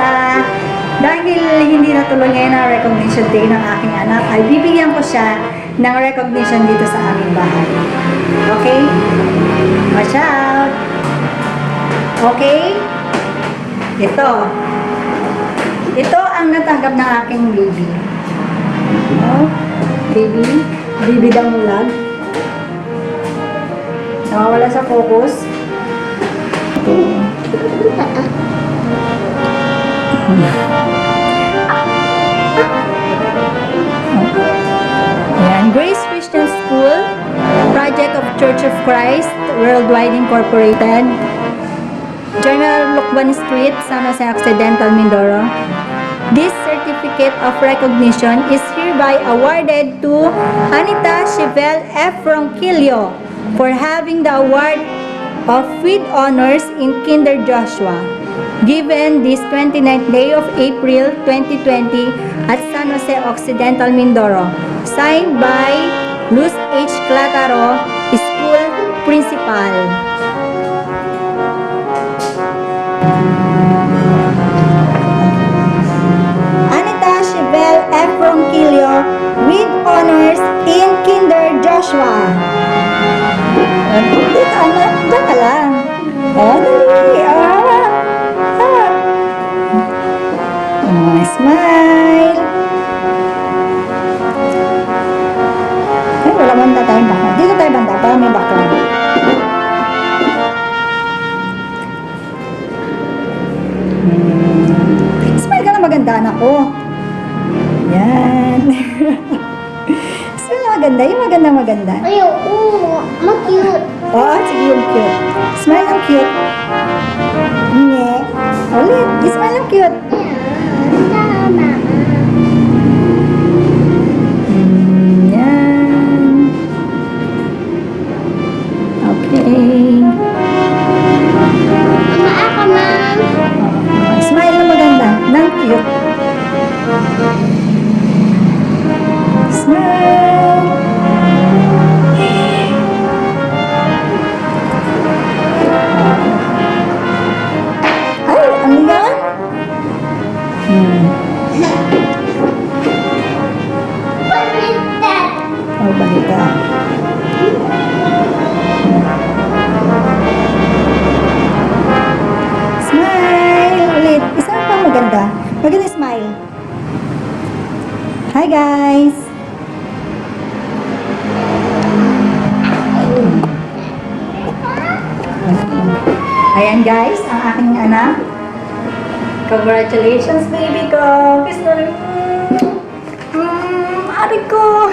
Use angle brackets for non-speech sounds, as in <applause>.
ah, dahil hindi natuloy ngayon ang recognition day ng aking anak, ay bibigyan ko siya ng recognition dito sa aming bahay. Okay? Watch out! Okay? Ito. Ito ang natanggap ng aking baby. Oh, baby. Baby daw mulag. Nawawala sa focus. Ayan, Grace Christian School, Project of Church of Christ, Worldwide Incorporated, General Lucban Street, San Jose Occidental, Mindoro. This certificate of recognition is hereby awarded to Anita Chivel F. Ronquillo for having the award of with honors in Kinder Joshua, given this 29th day of April 2020 at San Jose Occidental, Mindoro, signed by Luz H. Clataro, School Principal. Smile ka na maganda, anak ko. Yan. Na <laughs> maganda. Yung maganda maganda. Ay, oo. Ma-cute. Oo, sige yung cute. Smile ang cute. Nge. Ulit. Smile ang cute. Maganda. Maganda smile. Hi, guys! Ayan, guys. Ang aking anak. Congratulations, baby ko! Kiss mo rin. Mm, ko!